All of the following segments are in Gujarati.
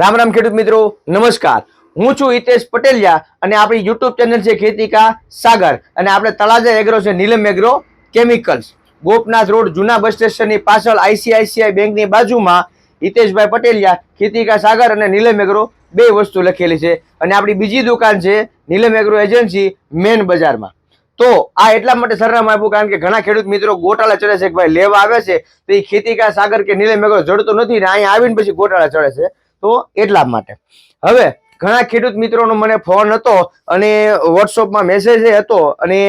રામ રામ ખેડૂત મિત્રો, નમસ્કાર. હું છું હિતેશ પટેલિયા અને આપણી યુટ્યુબ ચેનલ છે ખેતીકા સાગર અને આપણે તળાજા એગ્રો છે Neelam agro chemicals Gopnath road, જૂના બસ સ્ટેશનની પાછળ આઈસીઆઈસીઆઈ બેંકની બાજુમાં હિતેશભાઈ પટેલિયા ખેતીકા સાગર અને નીલમ એગ્રો બે વસ્તુ લખેલી છે. અને આપણી બીજી દુકાન છે નીલમ એગ્રો એજન્સી મેન બજારમાં. તો આ એટલા માટે સરનામું આપ્યું કારણ કે ઘણા ખેડૂત મિત્રો ગોટાળા ચડે છે કે ભાઈ લેવા આવે છે, તો એ ખેતીકા સાગર કે નીલમ એગ્રો જડતો નથી ને અહીંયા આવીને પછી ગોટાળા ચડે છે. તો એટલા માટે. હવે ઘણા ખેડૂત મિત્રોનો મને ફોન હતો અને વોટ્સઅપમાં મેસેજ હતો અને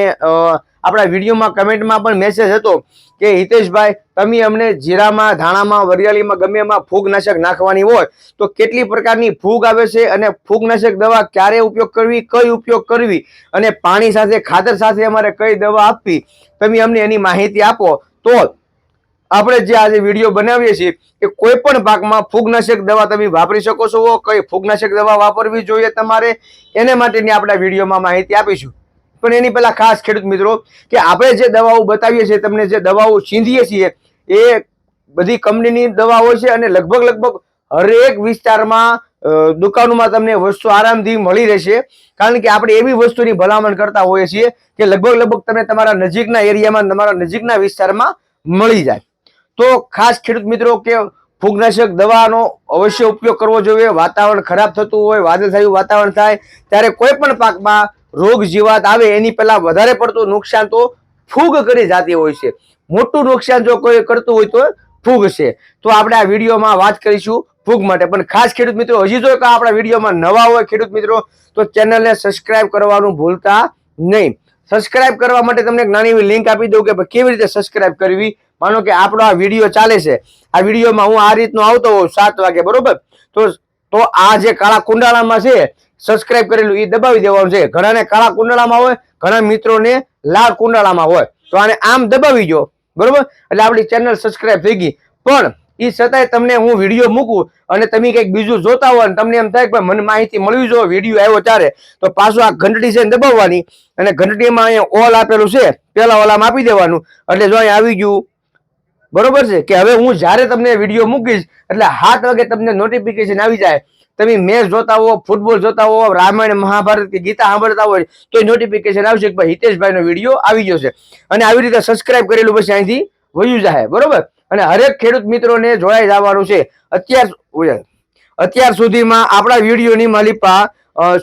આપણા વિડીયોમાં કમેન્ટમાં પણ મેસેજ હતો કે, હિતેશભાઈ, તમે અમને જીરામાં, ધાણામાં, વરિયાળીમાં ગમે એમાં ફૂગનાશક નાખવાની હોય, તો કેટલી પ્રકારની ફૂગ આવે છે અને ફૂગનાશક દવા ક્યારે ઉપયોગ કરવી, કઈ ઉપયોગ કરવી અને પાણી સાથે, ખાતર સાથે અમારે કઈ દવા આપવી, તમે અમને એની માહિતી આપો. તો આપણે જે આજે વીડિયો બનાવીએ છીએ કે કોઈ પણ પાકમાં ફૂગનાશક દવા તમે વાપરી શકો છો કઈ ફૂગનાશક દવા વાપરવી જોઈએ તમારે, એને માટેની આપણે વિડીયોમાં માહિતી આપીશું. પણ એની પહેલાં ખાસ ખેડૂત મિત્રો, કે આપણે જે દવાઓ બતાવીએ છીએ, તમને જે દવાઓ છીંધીએ છીએ, એ બધી કંપનીની દવાઓ છે અને લગભગ લગભગ હરેક વિસ્તારમાં દુકાનોમાં તમને વસ્તુ આરામથી મળી રહેશે. કારણ કે આપણે એવી વસ્તુની ભલામણ કરતા હોઈએ છીએ કે લગભગ લગભગ તમને તમારા નજીકના એરિયામાં, તમારા નજીકના વિસ્તારમાં મળી જાય. તો ખાસ ખેડૂત મિત્રો કે ફૂગનાશક દવાનો અવશ્ય ઉપયોગ કરવો જોઈએ. વાતાવરણ ખરાબ થતું હોય, વાદળછાયું વાતાવરણ થાય, ત્યારે કોઈ પણ પાકમાં રોગ જીવાત આવે એની પહેલા વધારે પડતું નુકસાન તો ફૂગ કરી જતી હોય છે. મોટું નુકસાન જો કોઈ કરતું હોય તો ફૂગ છે. તો આપણે આ વિડીયોમાં વાત કરીશું ફૂગ માટે. પણ ખાસ ખેડૂત મિત્રો, હજી જો આપણા વિડીયોમાં નવા હોય ખેડૂત મિત્રો, તો ચેનલને સબસ્ક્રાઇબ કરવાનું ભૂલતા નહીં. સબસ્ક્રાઇબ કરવા માટે તમને એક નાની એવી લિંક આપી દઉં કે કેવી રીતે સબસ્ક્રાઇબ કરવી માનો કે આપણો આ વીડિયો ચાલે છે. આ વિડીયોમાં હું આ રીતનો આવતો હોઉં સાત વાગે, બરોબર? તો તો આ જે કાળા કુંડાળામાં છે સબસ્ક્રાઇબ કરેલું એ દબાવી દેવાનું છે. ઘણાને કાળા કુંડાળામાં હોય, ઘણા મિત્રોને લાલ કુંડાળામાં હોય. તો આને આમ દબાવી જો, બરોબર? એટલે આપણી ચેનલ સબસ્ક્રાઇબ થઈ ગઈ. પણ એ છતાંય તમને હું વીડિયો મૂકું અને તમે કંઈક બીજું જોતા હોય તમને એમ થાય કે મને માહિતી મળવી જોઈએ, વીડિયો આવ્યો ત્યારે, તો પાછું આ ઘંટડી છે દબાવવાની. અને ઘંટડીમાં અહીંયા ઓલ આપેલું છે. પહેલાં ઓલામાં આપી દેવાનું. એટલે જો અહીંયા આવી ગયું બરોબર છે? કે હવે હું જ્યારે તમને વીડિયો મૂકીશ, એટલે હાથ વાગે તમને નોટિફિકેશન આવી જાય. તમે મેચ જોતા હો ફૂટબોલ જોતા હો, રામાયણ મહાભારત કે ગીતા સાંભળતા હોય, તો નોટિફિકેશન આવશે કે ભાઈ હિતેશભાઈનો વીડિયો આવી ગયો છે. અને આવી રીતે સબસ્ક્રાઇબ કરેલું પછી અહીંથી વયું જાય, બરોબર? અને હરેક ખેડૂત મિત્રોને જોડાઈ જવાનું છે. અત્યાર અત્યાર સુધીમાં આપણા વિડીયોની માલિપા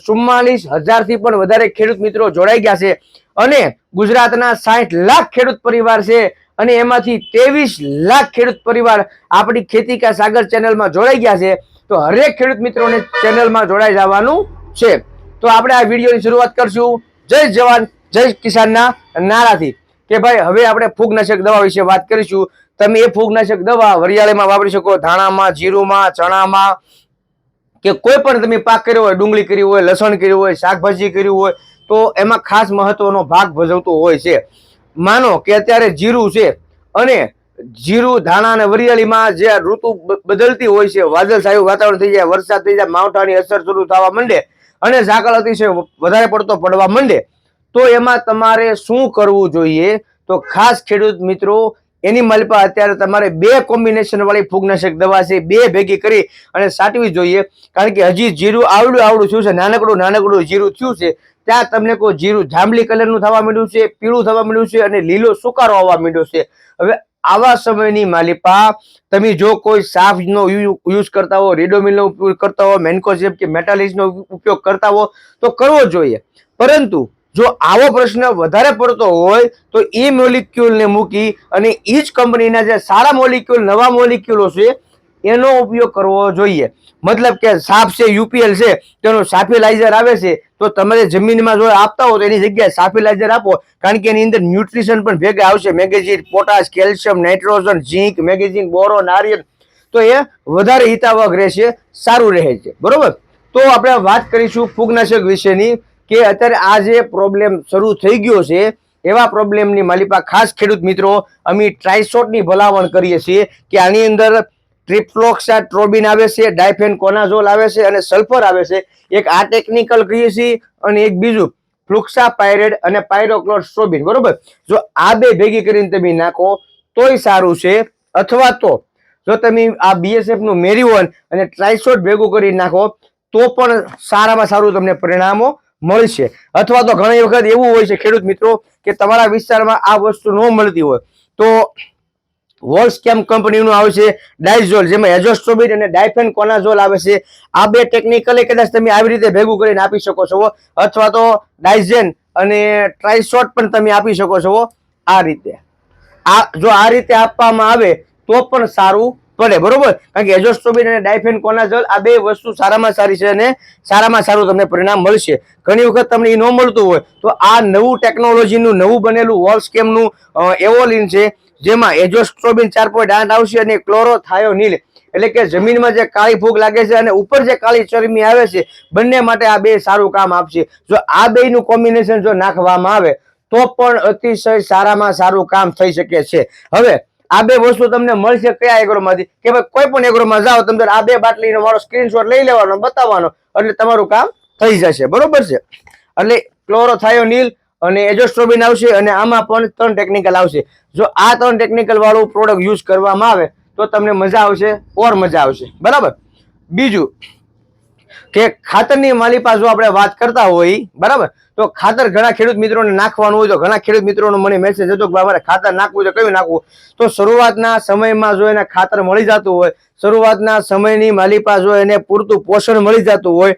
ચુમ્માલીસ હજારથી પણ વધારે ખેડૂત મિત્રો જોડાઈ ગયા છે. અને ગુજરાતના સાઠ લાખ ખેડૂત પરિવાર છે. અને એમાંથી ત્રેવીસ લાખ ખેડૂત પરિવાર આપણી ખેતી કા સાગર ચેનલમાં જોડાઈ ગયા છે. તો હરેક ખેડૂત મિત્રોને ચેનલમાં જોડાઈ જવાનું છે. તો આપણે આ વિડીયોની શરૂઆત કરશું. જય જવાન, જય કિસાનના નારાથી. કે ભાઈ, હવે આપણે ફૂગનાશક દવા વિશે વાત કરીશું. તમે એ ફૂગનાશક દવા વરિયાળીમાં વાપરી શકો, ધાણામાં, જીરુમાં, ચણામાં, કે કોઈ પણ તમે પાક કર્યો હોય, ડુંગળી કરી હોય, લસણ કર્યું હોય, શાકભાજી કર્યું હોય, તો એમાં ખાસ મહત્વનો ભાગ ભજવતો હોય છે. માનો કે અત્યારે જીરું છે અને જીરું, ધાણા અને વરિયાળીમાં જે ઋતુ બદલતી હોય છે વાદળછાયું વાતાવરણ થઈ જાય, વરસાદ થઈ જાય, માવઠાની અસર શરૂ થવા માંડે અને ઝાકળ અતિશય વધારે પડતો પડવા માંડે, તો એમાં તમારે શું કરવું જોઈએ? તો ખાસ ખેડૂત મિત્રો, એની મલપા અત્યારે તમારે બે કોમ્બિનેશન વાળી ફૂગનાશક દવા છે, બે ભેગી કરી અને સાટવી જોઈએ. કારણ કે હજી જીરું આવડું આવડું થયું છે નાનકડું નાનકડું જીરું થયું છે ત્યાં તમને કહો જીરું, જાંબલી કલરનું થવા માંડ્યું છે, પીળું થવા માંડ્યું છે અને લીલો સુકારો આવવા માંડ્યો છે. હવે આવા સમયની માલિપા, તમે જો કોઈ સાફનો યુઝ કરતા હો, રેડોમિલનો ઉપયોગ કરતા હો મેન્કોઝેપ કે મેટાલિસનો ઉપયોગ કરતા હો, તો કરવો જોઈએ. પરંતુ જો આવો પ્રશ્ન વધારે પડતો હોય, તો એ મોલિક્યુલને મૂકી અને એ જ કંપનીના જે સારા મોલિક્યુલ નવા મોલિક્યુલો છે એનો ઉપયોગ કરવો જોઈએ. મતલબ કે સાફ છે, યુપીએલ છે, તેનો સાફિલાઇઝર આવે છે, તો તમારે જમીનમાં જો આપતા હો તો એની જગ્યાએ સાફિલાઇઝર આપો. કારણ કે એની અંદર ન્યુટ્રિશન પણ ભેગા આવશે. Magazine, potash, calcium, nitrogen, zinc, magazine, boron નારિયેલ તો એ વધારે હિતાવક રહેશે, સારું રહે છે બરોબર? તો આપણે વાત કરીશું ફૂગનાશક વિશેની કે અત્યારે આ જે પ્રોબ્લેમ શરૂ થઈ ગયો છે, એવા પ્રોબ્લેમની માલિપા ખાસ ખેડૂત મિત્રો, અમે ટ્રાયસોટની ભલામણ કરીએ છીએ કે આની અંદર ટ્રિપ્લોક્સા ટ્રોબિન આવે છે ડાયફેન કોનાઝોલ આવે છે અને સલ્ફર આવે છે. એક આ ટેકનિકલ કહીએ છીએ અને એક બીજું ફ્લુક્સા પાયરેડ અને પાયરોક્લોર સ્ટ્રોબિન બરોબર? જો આ બે ભેગી કરીને તમે નાખો, તોય સારું છે. અથવા તો, જો તમે આ બીએસએફનું મેરીઓન અને ટ્રાઇસોટ ભેગું કરી નાખો, તો પણ સારામાં સારું તમને પરિણામો મળશે. અથવા તો ઘણી વખત એવું હોય છે, ખેડૂત મિત્રો, કે તમારા વિસ્તારમાં આ વસ્તુ ન મળતી હોય. તો વોલ્સકેમ કંપનીનું આવે છે ડાઇઝોલ જેમાં એઝોસ્ટ્રોબિન અને ડાયફેન કોનાઝોલ આવે છે. આ બે ટેકનિકલી કદાચ તમે આવી રીતે ભેગું કરીને આપી શકો છો અથવા તો ડાયઝેન અને ટ્રાઇસોટ પણ તમે આપી શકો છો આ રીતે. આ જો આ રીતે આપવામાં આવે, તો પણ સારું પડે, બરોબર? કારણ કે એઝોસ્ટ્રોબિન અને ડાયફેન કોનાઝોલ આ બે વસ્તુ સારામાં સારી છે અને સારામાં સારું તમને પરિણામ મળશે. ઘણી વખત તમને એ ન મળતું હોય, તો આ નવું ટેકનોલોજીનું નવું બનેલું વોલ્સકેમનું એવોલિન છે જેમાં એજોસ્ટ્રોબિન ચાર પોઈન્ટ આઠ આવશે અને ક્લોરોથાયોનિલ એટલે કે જમીનમાં જે કાળી ફૂગ લાગે છે અને ઉપર જે કાળી ચરમી આવે છે, બંને માટે આ બે સારું કામ આપશે. જો આ બેયનું કોમ્બિનેશન જો નાખવામાં આવે, તો પણ અતિશય સારામાં સારું કામ થઈ શકે છે. હવે, આ બે વસ્તુ તમને મળશે કયા એગ્રોમાંથી? કે ભાઈ કોઈ પણ એગ્રોમાં જાઓ તમે આ બે બાટલીનો મારો સ્ક્રીનશોટ લઈ લેવાનો, બતાવવાનો, એટલે તમારું કામ થઈ જશે. બરોબર છે? એટલે ક્લોરોથાયોનિલ અને એજોસ્ટ્રોબિન આવશે અને આમાં પણ ત્રણ ટેકનિકલ આવશે. જો આ ત્રણ ટેકનિકલ વાળું પ્રોડક્ટ યુઝ કરવામાં આવે, તો તમને મજા આવશે, ઓર મજા આવશે. બરાબર? બીજું, કે ખાતરની માલિપા જો આપણે વાત કરતા હોય, બરાબર? તો ખાતર ઘણા ખેડૂત મિત્રોને નાખવાનું હોય, તો ઘણા ખેડૂત મિત્રોનો મને મેસેજ હતો કે અમારે ખાતર નાખવું છે, કયું નાખવું? તો શરૂઆતના સમયમાં જો એને ખાતર મળી જતું હોય, શરૂઆતના સમયની માલિપા જો એને પૂરતું પોષણ મળી જતું હોય,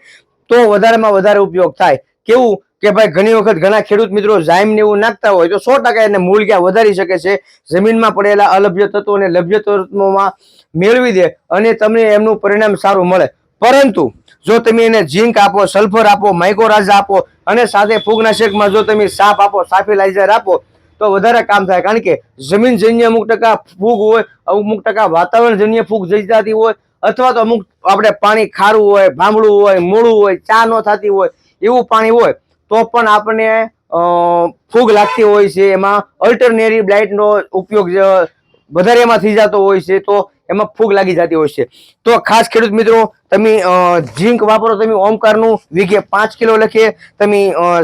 તો વધારેમાં વધારે ઉપયોગ થાય. કેવું? કે ભાઈ ઘણી વખત ઘણા ખેડૂત મિત્રો જાયમ ને એવું નાખતા હોય તો સો ટકા એને મૂળ ક્યાં વધારી શકે છે? જમીનમાં પડેલા અલભ્ય તત્વો અને લભ્ય તત્વોમાં મેળવી દે અને તમને એમનું પરિણામ સારું મળે. પરંતુ જો તમે એને ઝીંક આપો, સલ્ફર આપો માઇકોરાઝા આપો અને સાથે ફૂગનાશકમાં જો તમે સાપ આપો સાફિલાઇઝર આપો, તો વધારે કામ થાય. કારણ કે જમીન જન્ય અમુક ટકા ફૂગ હોય, અમુક ટકા વાતાવરણ જન્ય ફૂગ જઈ જતી હોય અથવા તો અમુક આપણે પાણી ખારું હોય ભાંભળું હોય, મોડું હોય, ચા ન થતી હોય, એવું પાણી હોય તો પણ આપણને ફૂગ લાગતી હોય છે. એમાં અલ્ટરનેરી બ્લાઇટનો ઉપયોગ વધારે એમાં થઈ જતો હોય છે. તો એમાં ફૂગ લાગી જતી હોય છે. તો ખાસ ખેડૂત મિત્રો, તમે ઝીંક વાપરો, તમે ઓમકારનું વીઘે પાંચ કિલો લખીએ. તમે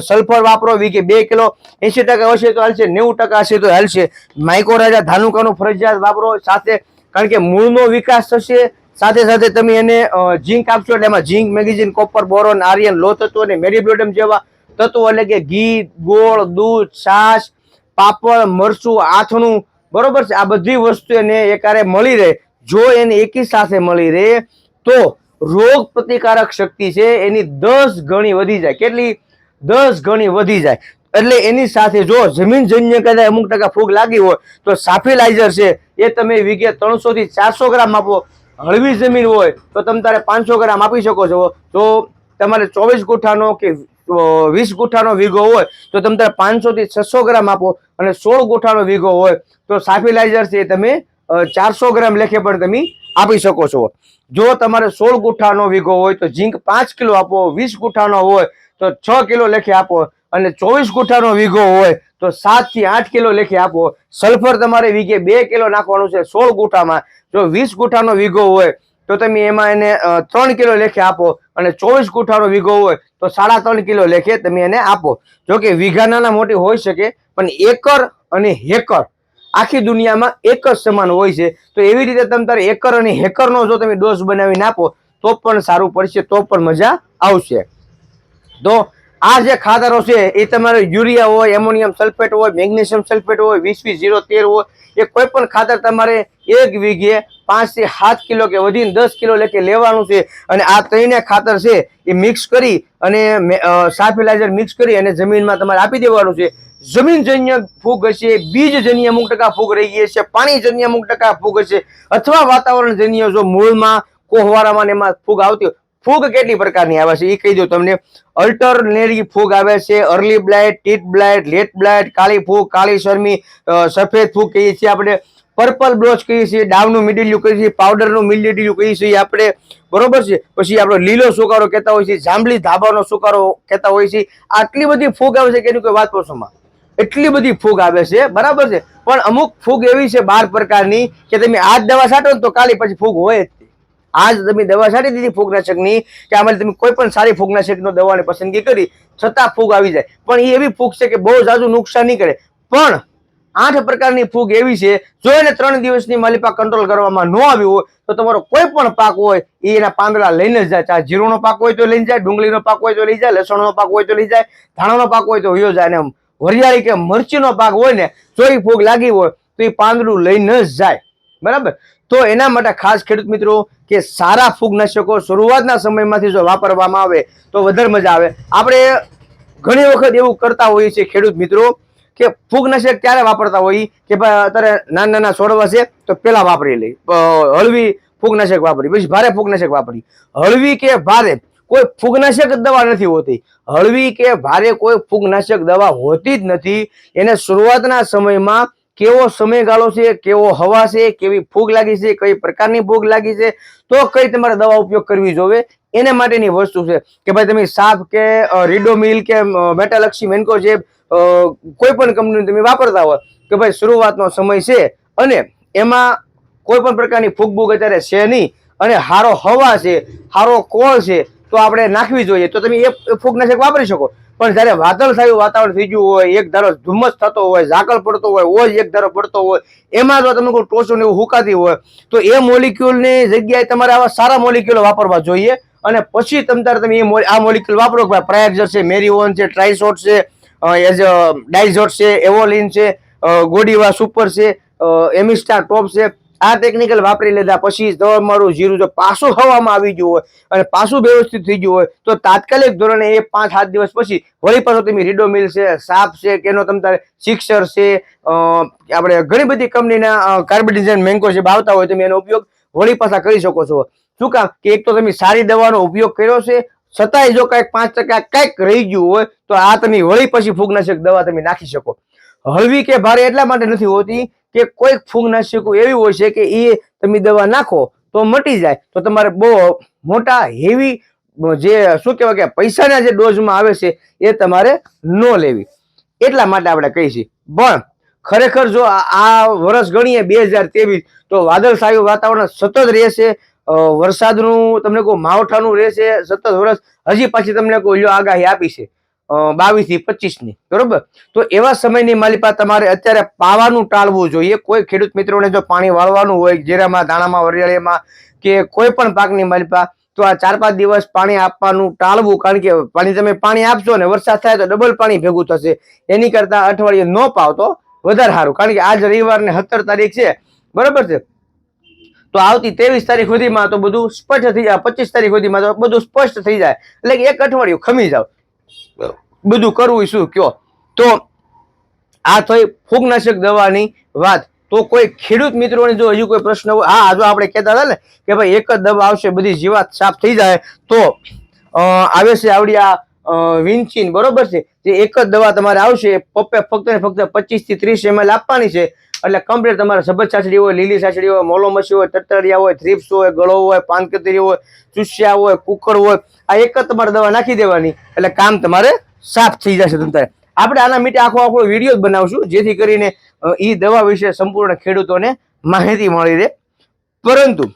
સલ્ફર વાપરો, વીઘે બે કિલો. એંશી ટકા હશે તો હાલશે, નેવું ટકા હશે તો હાલશે. માઇકોરાજા ધાનુકાનું ફરજિયાત વાપરો સાથે, કારણ કે મૂળનો વિકાસ થશે. સાથે સાથે તમે એને ઝીંક આપશો એટલે એમાં zinc magazine, copper, boron, iron લો તત્વો અને મેરીબ્લોડમ જેવા તત્વો એટલે કે ઘી, ગોળ, દૂધ, છાશ, પાપડ, મરચું, આથણું, બરોબર છે? આ બધી વસ્તુ એને એકારે મળી રહે. જો એને એકી સાથે મળી રહે, તો રોગ પ્રતિકારક શક્તિ છે, એની દસ ગણી વધી જાય. કેટલી? દસ ગણી વધી જાય. એટલે એની સાથે જો જમીન જન્ય કદાચ અમુક ટકા ફૂગ લાગી હોય, તો સાફિલાઇઝર છે. એ તમે વીઘે ત્રણસો થી ચારસો ગ્રામ આપો. હળવી જમીન હોય, તો તમે તારે પાંચસો ગ્રામ આપી શકો છો. તો તમારે ચોવીસ ગુઠ્ઠાનો કે વીસ ગુઠાનો વીઘો હોય તો તમે તારે પાંચસો થી છસો ગ્રામ આપો અને સોળ ગુઠાનો વીઘો હોય તો સાફિલાઇઝર છે તમે ચારસો ગ્રામ લેખે પણ તમે આપી શકો છો. જો તમારે સોળ ગુઠાનો વીઘો હોય તો ઝીંક પાંચ કિલો આપો, વીસ ગુઠાનો હોય તો છ કિલો લેખે આપો અને ચોવીસ ગુઠાનો વીઘો હોય તો સાતથી આઠ કિલો લેખે આપો. સલ્ફર તમારે વીઘે બે કિલો નાખવાનું છે સોળ ગુઠામાં. જો વીસ ગુઠાનો વીઘો હોય તો તમે એમાં એને ત્રણ કિલો લેખે આપો અને ચોવીસ ગુઠાનો વીઘો હોય તો સાડા ત્રણ કિલો લેખે તમે એને આપો. જો કે વીઘા નાના મોટી હોઈ શકે, પણ એકર અને હેકર આખી દુનિયામાં એક જ સમાન હોય છે. તો એવી રીતે તમે તારે એકર અને હેકરનો જો તમે ડોઝ બનાવીને આપો, તો પણ સારું પડશે, તો પણ મજા આવશે. તો આ જે ખાતરો છે, એ તમારે યુરિયા હોય, એમોનિયમ સલ્ફેટ હોય, મેગ્નેશિયમ સલ્ફેટ હોય વીસ વીસ ઝીરો તેર હોય, એ કોઈ પણ ખાતર તમારે એક વીઘે પાંચથી સાત કિલો કે વધીને દસ કિલો લેખે લેવાનું છે. અને આ ત્રણે ખાતર છે, એ મિક્સ કરી અને સાફિલાઇઝર મિક્સ કરી અને જમીનમાં તમારે આપી દેવાનું છે. જમીનજન્ય ફૂગ હશે, બીજજન્ય અમુક ટકા ફૂગ રહી ગઈ છે પાણીજન્ય અમુક ટકા ફૂગ હશે. અથવા વાતાવરણજન્ય જો મૂળમાં કોહવારામાં એમાં ફૂગ આવતી હોય ફૂગ કેટલી પ્રકારની આવે છે? એ કહી દઉં તમને. અલ્ટરનેરી ફૂગ આવે છે, અર્લી બ્લાઇટ, ટીટ બ્લાઇટ, લેટ બ્લાઇટ, કાળી ફૂગ, કાળી શરમી સફેદ ફૂગ કહીએ છીએ આપણે. પર્પલ બ્લોચ કહીએ છીએ ડાવનું મિડિલ્યુ કહીએ છીએ, પાવડરનું મિડિલ્યુ કહીએ છીએ આપણે. બરોબર છે? પછી આપણો લીલો સુકારો કહેતા હોય છે જાંબલી ધાબાનો સુકારો કહેતા હોય છે આટલી બધી ફૂગ આવે છે કે એની કોઈ વાત પૂછોમાં એટલી બધી ફૂગ આવે છે, બરાબર છે? પણ અમુક ફૂગ એવી છે બાર પ્રકારની કે તમે આજ દવા છાંટો ને તો કાલે પછી ફૂગ હોય જ. આજ તમે દવા સારી દીધી ફૂગનાશકની કે આમાં તમે કોઈ પણ સારી ફૂગનાશકનો દવાની પસંદગી કરી, છતાં ફૂગ આવી જાય. પણ એ એવી ફૂગ છે કે બહુ ઝાઝું નુકસાન નહીં કરે. પણ આઠ પ્રકારની ફૂગ એવી છે, જો એને ત્રણ દિવસની માલિપા કંટ્રોલ કરવામાં ન આવ્યું હોય, તો તમારો કોઈ પણ પાક હોય એ એના પાંદડા લઈને જ જાય. ચાહે જીરુનો પાક હોય તો લઈને જાય, ડુંગળીનો પાક હોય તો લઈ જાય, લસણનો પાક હોય તો લઈ જાય, ધાણાનો પાક હોય તો હોયો જાય. અને વરિયાળી કે મરચીનો પાક હોય ને, જો એ ફૂગ લાગી હોય, તો એ પાંદડું લઈને જ જાય. બરાબર? તો એના માટે ખાસ ખેડૂત મિત્રો કે સારા ફૂગનાશકો શરૂઆતના સમયમાંથી જો વાપરવામાં આવે તો વધારે મજા આવે. આપણે ઘણી વખત એવું કરતા હોઈએ છીએ ખેડૂત મિત્રો કે ફૂગનાશક ક્યારે વાપરતા હોઈએ કે ભાઈ અત્યારે નાના નાના છોડવા છે તો પેલા વાપરી લઈ હળવી ફૂગનાશક વાપરી, પછી ભારે ફૂગનાશક વાપરી. હળવી કે ભારે કોઈ ફૂગનાશક દવા નથી હોતી. હળવી કે ભારે કોઈ ફૂગનાશક દવા હોતી જ નથી. એને શરૂઆતના સમયમાં કેવો સમયગાળો છે, કેવો હવા છે, કેવી ફૂગ લાગી છે, કઈ પ્રકારની ફૂગ લાગી છે, તો કઈ તમારે દવા ઉપયોગ કરવી જોવે. એને માટેની વસ્તુ છે કે ભાઈ તમે સાપ કે રીડો રીડોમિલ કે મેટાલક્ષી મેન્કો જે કોઈ પણ કંપની તમે વાપરતા હોય, કે ભાઈ શરૂઆતનો સમય છે અને એમાં કોઈ પણ પ્રકારની ફૂગ બૂગ અત્યારે છે નહીં અને હારો હવા છે, હારો કોળ છે તો આપણે નાખવી જોઈએ. તો તમે એ ફૂગનાશક વાપરી શકો. પણ જ્યારે વાદળછાયું વાતાવરણ થઈ ગયું હોય, એક ધારો ધુમ્મસ થતો હોય, ઝાકળ પડતો હોય, ઓજ એક ધારો પડતો હોય, એમાં જો તમે કોઈ ટોચો એવું હુકાતી હોય, તો એ મોલિક્યુલની જગ્યાએ તમારે આવા સારા મોલિક્યુલો વાપરવા જોઈએ. અને પછી તમ તારે તમે એ આ મોલિક્યુલ વાપરો કે ભાઈ પ્રયાગજર છે મેરીઓન છે ટ્રાઇસોટ છે એઝ ડાયઝોટ છે, એવોલિન છે ગોડીવા સુપર છે એમિસ્ટા ટોપ છે આ ટેકનિકલ વાપરી લીધા પછી તમારું જીરું જો પાછું હવામાં આવી ગયું હોય અને પાછું વ્યવસ્થિત થઈ ગયું હોય, તો તાત્કાલિક ધોરણે એ પાંચ સાત દિવસ પછી વળી પાછો તમે રીડોમિલ છે, સાપ છે, કે એનો તમ તારે સિક્સર છે આપણે ઘણી બધી કંપનીના કાર્બોડિઝન મેન્કો છે આવતા હોય તમે એનો ઉપયોગ વળી પાછા કરી શકો છો. શું કામ? કે એક તો તમે સારી દવાનો ઉપયોગ કર્યો છે, છતાંય જો કાંઈક પાંચ ટકા કંઈક રહી ગયું હોય, તો આ તમે વળી પછી ફૂગનાશક દવા તમે નાખી શકો. હળવી કે ભારે એટલા માટે નથી હોતી કે કોઈક ફૂગનાશકો એવી હોય છે કે એ તમે દવા નાખો તો મટી જાય. તો તમારે બહુ મોટા હેવી, જે શું કહેવાય કે પૈસાના જે ડોઝમાં આવે છે એ તમારે ન લેવી. એટલા માટે આપણે છીએ પણ ખરેખર જો આ વર્ષ ગણીએ બે હજાર ત્રેવીસ, તો વાદળછાયું વાતાવરણ સતત રહેશે વરસાદનું તમને કહું માવઠાનું રહેશે સતત વર્ષ હજી પાછી તમને કોઈ આગાહી આપી છે. બાવીસથી પચીસની બરોબર? તો એવા સમયની માલિપા તમારે અત્યારે પાવાનું ટાળવું જોઈએ. કોઈ ખેડૂત મિત્રોને જો પાણી વાળવાનું હોય, જીરામાં દાણામાં વરિયાળીમાં કે કોઈ પણ પાકની માલિપા તો આ ચાર પાંચ દિવસ પાણી આપવાનું ટાળવું. કારણ કે પાણી તમે પાણી આપશો ને, વરસાદ થાય તો ડબલ પાણી ભેગું થશે. એની કરતા અઠવાડિયે ન પાવ તો વધારે સારું. કારણ કે આજ રવિવાર ને સત્તર તારીખ છે. બરોબર છે? તો આવતી ત્રેવીસ તારીખ સુધીમાં તો બધું સ્પષ્ટ થઈ જાય. પચીસ તારીખ સુધીમાં તો બધું સ્પષ્ટ થઈ જાય. એટલે એક અઠવાડિયું ખમી જાવ. બધું કરવું શું? કયો? તો આ થઈ ફૂગનાશક દવાની વાત. તો કોઈ ખેડૂત મિત્રોને જો હજુ કોઈ પ્રશ્ન હોય હા જો આપણે કહેતા હતા ને કે ભાઈ એક જ દવા આવશે બધી જીવાત સાફ થઈ જાય તો આવે છે આવડી આ અ, બરોબર છે? જે એક જ દવા તમારે આવશે પપ્પે ફક્ત ને ફક્ત પચીસથી ત્રીસ એમએલ આપવાની છે. એટલે કમ્પ્લીટ તમારે સબજ સાચડી હોય લીલી સાચડી હોય મોલોમસી હોય તટરિયા હોય થ્રીપ્સ હોય ગળો હોય પાનકતરી હોય ચૂસ્યા હોય કુકર હોય આ એક જ તમારે દવા નાખી દેવાની. એટલે કામ તમારે સાફ થઈ જશે તમારે આપણે આના માટે આખો આખો વીડિયો જ બનાવશું, જેથી કરીને એ દવા વિશે સંપૂર્ણ ખેડૂતોને માહિતી મળી રહે. પરંતુ,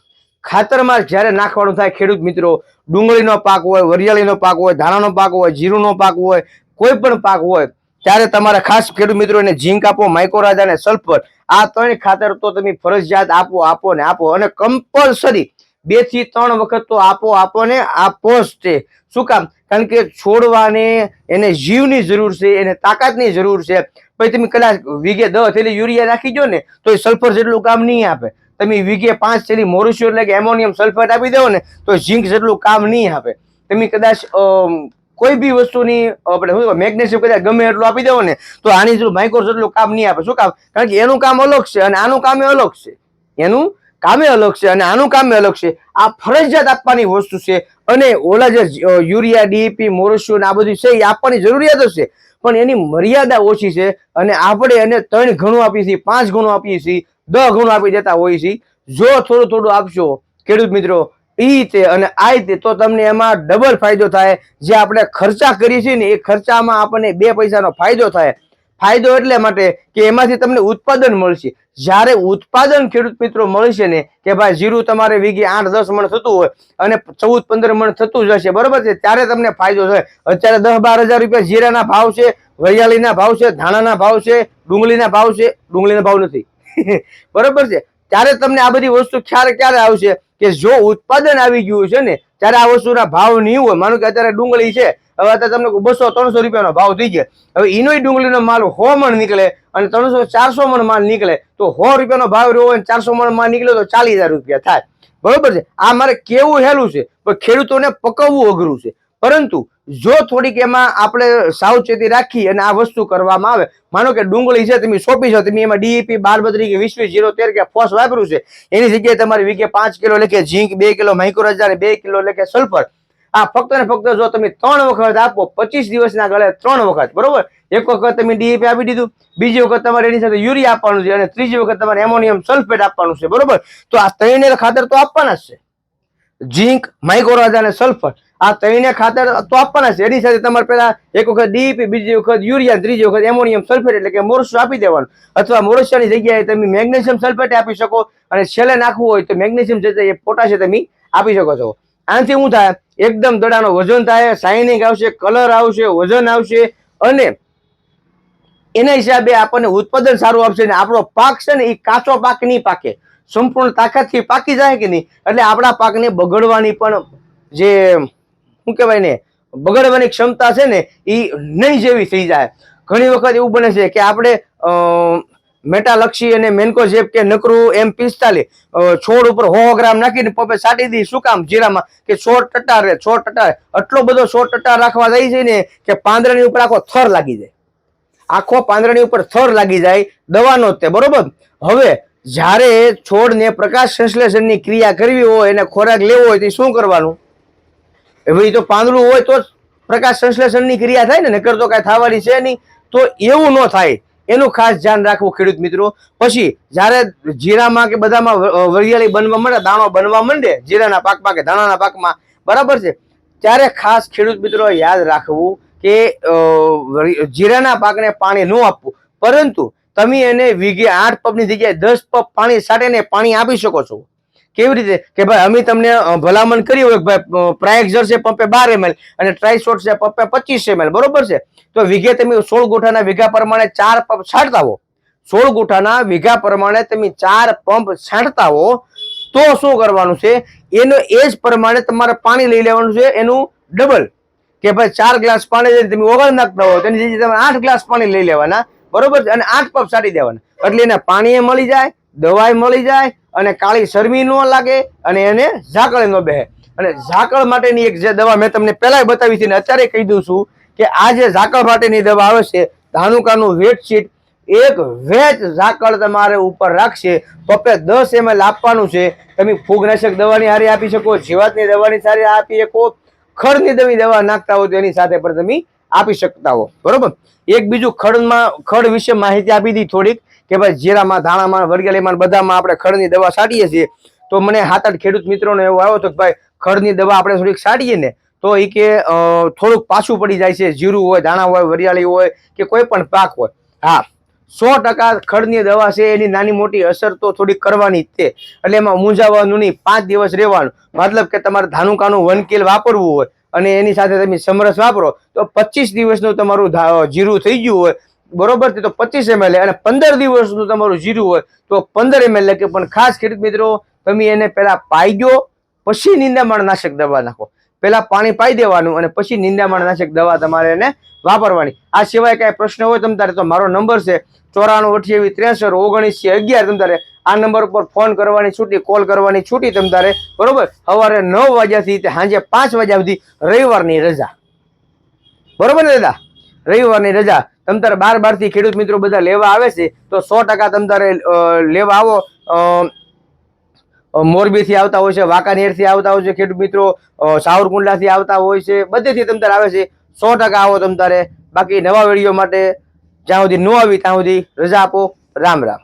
ખાતરમાં જ્યારે નાખવાનું થાય, ખેડૂત મિત્રો, ડુંગળીનો પાક હોય, વરિયાળીનો પાક હોય, ધાણાનો પાક હોય, જીરુંનો પાક હોય, કોઈ પણ પાક હોય, ત્યારે તમારે ખાસ ખેડૂત મિત્રોને ઝીંક આપો માઇકોરાજા અને સલ્ફર આ ત્રણ ખાતર તો તમે ફરજિયાત આપો આપો ને આપો. અને કમ્પલસરી બેથી ત્રણ વખત તો આપો આપો ને આપો જ શું કામ? કારણ કે છોડવાને એને જીવની જરૂર છે, એને તાકાતની જરૂર છે. પછી તમે કદાચ વીઘે દસ થેલી યુરિયા નાખી દો ને, તો એ સલ્ફર જેટલું કામ નહીં આપે. તમે વીઘે પાંચ થેલી મોરિસ્યો એટલે કે એમોનિયમ સલ્ફેટ આપી દો ને, તો ઝીંક જેટલું કામ નહીં આપે. તમે કદાચ કોઈ બી વસ્તુની, આપણે શું મેગ્નેશિયમ કદાચ ગમે એટલું આપી દેવો ને, તો આની જેટલું માઇક્રો જેટલું કામ નહીં આપે. શું કામ? કારણ કે એનું કામ અલગ છે અને આનું કામ અલગ છે. એનું કામે અલગ છે અને આનું કામે અલગ છે. આ ફરજિયાત આપવાની વસ્તુ છે અને ઓલા જે યુરિયા ડીપી મોરસ્યુ આ બધું છે એ આપવાની જરૂરિયાત છે. પણ એની મર્યાદા ઓછી છે અને આપણે એને ત્રણ ઘણું આપીએ છીએ, પાંચ ગણું આપીએ છીએ દસ ઘણું આપી દેતા હોઈએ છીએ. જો થોડું થોડું આપશો, ખેડૂત મિત્રો એ તે અને આ રીતે તો તમને એમાં ડબલ ફાયદો થાય. જે આપણે ખર્ચા કરીએ છીએ ને એ ખર્ચામાં આપણને બે પૈસાનો ફાયદો થાય. ફાયદો એટલે માટે કે એમાંથી તમને ઉત્પાદન મળશે. જ્યારે ઉત્પાદન ખેડૂત મિત્રો મળશે ને કે ભાઈ જીરું તમારે વીઘે આઠ, દસ મણ થતું હોય અને ચૌદ, પંદર મણ થતું જ હશે, બરોબર છે? ત્યારે તમને ફાયદો થાય. અત્યારે દસ બાર હજાર રૂપિયા જીરાના ભાવ છે, વરિયાળીના ભાવ છે, ધાણાના ભાવ છે, ડુંગળીના ભાવ છે, ડુંગળીના ભાવ નથી. બરોબર છે? ત્યારે તમને આ બધી વસ્તુ ખ્યાલ ક્યારે આવશે કે જો ઉત્પાદન આવી ગયું છે ને, ત્યારે આ વસ્તુના ભાવ નહીં હોય. માનો કે અત્યારે ડુંગળી છે હવે અત્યારે તમને બસો ત્રણસો રૂપિયાનો ભાવ થઈ જાય હવે એનોય ડુંગળીનો માલ હો મણ નીકળે અને ત્રણસો ચારસો મણ માલ નીકળે, તો સો રૂપિયાનો ભાવ રહ્યો હોય ચારસો મણ માલ નીકળે તો ચાલીસ હજાર રૂપિયા થાય. બરોબર છે? આ મારે કેવું હેલું છે? પણ ખેડૂતોને પકવવું અઘરું છે. પરંતુ જો થોડીક એમાં આપણે સાવચેતી રાખી અને આ વસ્તુ કરવામાં આવે, માનો કે ડુંગળી છે, તમે સોંપી છો, તમે એમાં ડીઈપી બાર બત્રી કે વીસ વીસ જીરો તેર કે ફોસ વાપર્યું છે, એની જગ્યાએ તમારી વીકે પાંચ કિલો લખે ઝીંક, બે કિલો માઇક્રોરજા અને બે કિલો લખે સલ્ફર આ ફક્ત ને ફક્ત જો તમે ત્રણ વખત આપો, પચીસ દિવસના ગળે ત્રણ વખત, બરોબર? એક વખત તમે ડીએપી આપી દીધું, બીજી વખત તમારે એની સાથે યુરિયા આપવાનું છે અને ત્રીજી વખત તમારે એમોનિયમ સલ્ફેટ આપવાનું છે, બરોબર? તો આ ત્રણે ખાતર તો આપવાના જ છે. ઝીંક માઇક્રોરાજા અને સલ્ફર આ ત્રણે ખાતર તો આપવાના છે. એની સાથે તમારે પેલા એક વખત ડીપી બીજી વખત યુરિયા, ત્રીજી વખત એમોનિયમ સલ્ફેટ એટલે કે મોરસ આપી દેવાનું. અથવા મોરસાની જગ્યાએ તમે મેગ્નેશિયમ સલ્ફેટ આપી શકો અને છેલ્લે નાખવું હોય તો મેગ્નેશિયમ છે એ પોટાશ તમે આપી શકો છો. આનાથી શું થાય? એકદમ દડાનો વજન થાય, શાઇનિંગ આવશે, કલર આવશે, વજન આવશે અને એના હિસાબે આપણને ઉત્પાદન સારું આપશે ને આપણો પાક છે ને એ કાચો પાક નહીં પાકે. સંપૂર્ણ તાકાતથી પાકી જાય કે નહીં? એટલે આપણા પાકને બગડવાની પણ જે, શું કહેવાય ને, બગડવાની ક્ષમતા છે ને એ નહીં જેવી થઈ જાય. ઘણી વખત એવું બને છે કે આપણે મેટાલક્ષી અને મેન્કોઝેપ કે નકરું એમ પિસ્તાલીસ. છોડ ઉપર હો ગ્રામ નાખીને પપ્પે સાટી દી. શું કામ? જીરામાં કે છોડ ટટાર રે છોડ ટટાર આટલો બધો છોડ ટટાર રાખવા જાય છે ને કે પાંદડાની ઉપર આખો થર લાગી જાય. આખો પાંદડાની ઉપર થર લાગી જાય દવાનો તે, બરોબર? હવે જ્યારે છોડને પ્રકાશ સંશ્લેષણની ક્રિયા કરવી હોય, એને ખોરાક લેવો હોય તો શું કરવાનું? ભાઈ તો પાંદડું હોય તો પ્રકાશ સંશ્લેષણની ક્રિયા થાય ને, નકર તો કાંઈ થવાની છે નહીં. તો એવું ન થાય. એનું ખાસ ધ્યાન રાખવું ખેડૂત મિત્રો. પછી જ્યારે જીરામાં કે બધામાં વરિયાળી બનવા માંડે, દાણો બનવા માંડે, જીરાના પાકમાં કે ધાણાના પાકમાં, બરાબર છે? ત્યારે ખાસ ખેડૂત મિત્રો યાદ રાખવું કે જીરાના પાકને પાણી ન આપવું. પરંતુ તમે એને વીઘે આઠ પંપની જગ્યાએ દસ પંપ પાણી સાટીને પાણી આપી શકો છો. કેવી રીતે? કે ભાઈ, અમે તમને ભલામણ કરી હોય ભાઈ પ્રાયક્ઝર છે પંપે બાર એમએલ અને ટ્રાયસોટ છે પંપે પચીસ એમએલ બરોબર છે? તો વીઘે તમે સોળ ગોઠાના વીઘા પ્રમાણે ચાર પંપ છાંટતા હો. સોળ ગોઠાના વીઘા પ્રમાણે તમે ચાર પંપ છાંટતા હો, તો શું કરવાનું છે? એનો એ જ પ્રમાણે તમારે પાણી લઈ લેવાનું છે, એનું ડબલ. કે ભાઈ, ચાર ગ્લાસ પાણી તમે ઓગળ નાખતા હો, તેની જગ્યાએ તમે આઠ ગ્લાસ પાણી લઈ લેવાના. બરોબર અને આઠ પંપ છાંટી દેવાના. એટલે એને પાણી મળી જાય દવાઈ મળી જાય અને કાળી શરમી ન લાગે અને એને ઝાકળ ન બેહે. અને ઝાકળ માટેની એક જે દવા મેં તમને પહેલાં બતાવી હતી ને અત્યારે કહી દઉં છું કે આ જે ઝાકળ માટેની દવા આવે છે, ધાનુકાનું વેટશીટ એક વેચ ઝાકળ તમારે ઉપર રાખશે, પપ્પે દસ એમએલ આપવાનું છે. તમે ફૂગનાશક દવાની હારી આપી શકો, જીવાતની દવાની સારી આપી શકો ખડની દવી દવા નાખતા હો તો એની સાથે પણ તમે આપી શકતા હો. બરોબર? એક બીજું ખડમાં ખડ વિશે માહિતી આપી દી થોડીક. કે ભાઈ જીરામાં, ધાણામાં વરગેલીમાં બધામાં આપણે ખડની દવા છાંટીએ છીએ. તો મને સાત આઠ ખેડૂત મિત્રોને એવો આવ્યો હતો કે ભાઈ, ખડની દવા આપણે થોડીક છાંટીએ ને, તો એ કે થોડુંક પાછું પડી જાય છે. જીરું હોય, ધાણા હોય, વરિયાળી હોય કે કોઈ પણ પાક હોય. હા, સો ટકા ખડની દવા છે. એની નાની મોટી અસર તો થોડીક કરવાની જ તે એટલે એમાં મૂંઝાવાનું નહીં. પાંચ દિવસ રહેવાનું. મતલબ કે તમારે ધાનુકાનું વન કિલ વાપરવું હોય અને એની સાથે તમે સમરસ વાપરો, તો પચીસ દિવસનું તમારું જીરું થઈ ગયું હોય બરોબર છે, તો પચીસ એમએલ અને પંદર દિવસનું તમારું જીરું હોય, તો પંદર એમએલ કે પણ ખાસ ખેડૂત મિત્રો, તમે એને પહેલા પાઈ ગયો પછી નિંદામણ નાશક દવા નાખો. પહેલા પાણી પાઈ દેવાનું અને પછી નિંદામણ નાશક દવા તમારે એને વાપરવાની. આ સિવાય કાંઈ પ્રશ્ન હોય તમ તારે, તો મારો નંબર છે ચોરાણું અઠ્યાવીસ ત્રેસઠ ઓગણીસી અગિયાર તમ આ નંબર ઉપર ફોન કરવાની છૂટી, કોલ કરવાની છૂટી તમ તારે. બરોબર? સવારે નવ વાગ્યાથી સાંજે પાંચ વાગ્યા સુધી રવિવારની રજા. બરોબર ને દાદા? રવિવારની રજા. તમ તારે બાર બારથી ખેડૂત મિત્રો બધા લેવા આવે છે, તો સો ટકા તમ તારે લેવા આવો. મોરબીથી આવતા હોય છે, વાંકાનેરથી આવતા હોય છે ખેડૂત મિત્રો સાવરકુંડલાથી આવતા હોય છે, બધેથી તમ તારે આવે છે. સો ટકા આવો તમ તારે. બાકી નવા વીડિયો માટે જ્યાં સુધી ન આવી ત્યાં સુધી રજા આપો. રામ રામ.